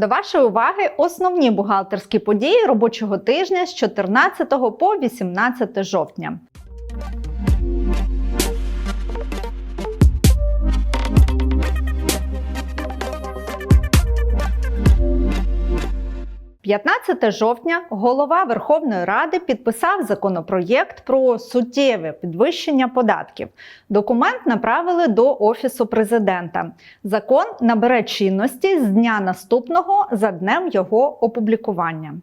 До вашої уваги основні бухгалтерські події робочого тижня з 14 по 18 жовтня. – 15 жовтня голова Верховної Ради підписав законопроєкт про суттєве підвищення податків. Документ направили до Офісу президента. Закон набере чинності з дня наступного за днем його опублікування.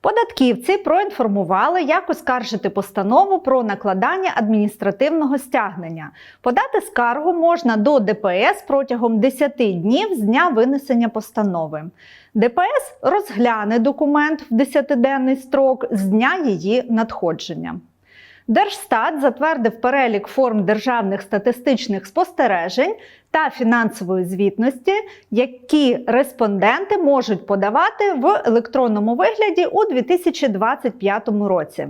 Податківці проінформували, як оскаржити постанову про накладання адміністративного стягнення. Подати скаргу можна до ДПС протягом 10 днів з дня винесення постанови. ДПС розгляне документ в 10-денний строк з дня її надходження. Держстат затвердив перелік форм державних статистичних спостережень та фінансової звітності, які респонденти можуть подавати в електронному вигляді у 2025 році.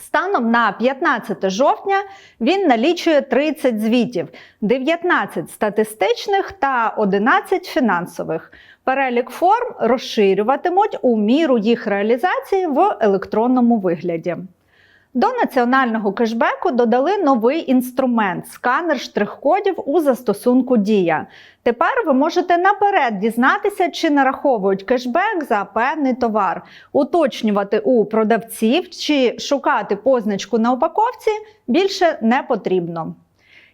Станом на 15 жовтня він налічує 30 звітів, 19 статистичних та 11 фінансових. Перелік форм розширюватимуть у міру їх реалізації в електронному вигляді. До національного кешбеку додали новий інструмент сканер штрих-кодів у застосунку Дія. Тепер ви можете наперед дізнатися, чи нараховують кешбек за певний товар, уточнювати у продавців чи шукати позначку на упаковці більше не потрібно.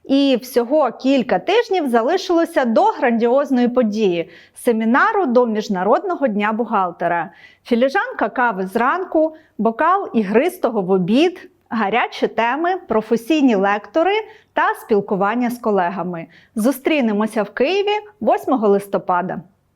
І всього кілька тижнів залишилося до грандіозної події семінару до Міжнародного дня бухгалтера. Філіжанка кави зранку, бокал ігристого в обід, гарячі теми, професійні лектори та спілкування з колегами. Зустрінемося в Києві 8 листопада.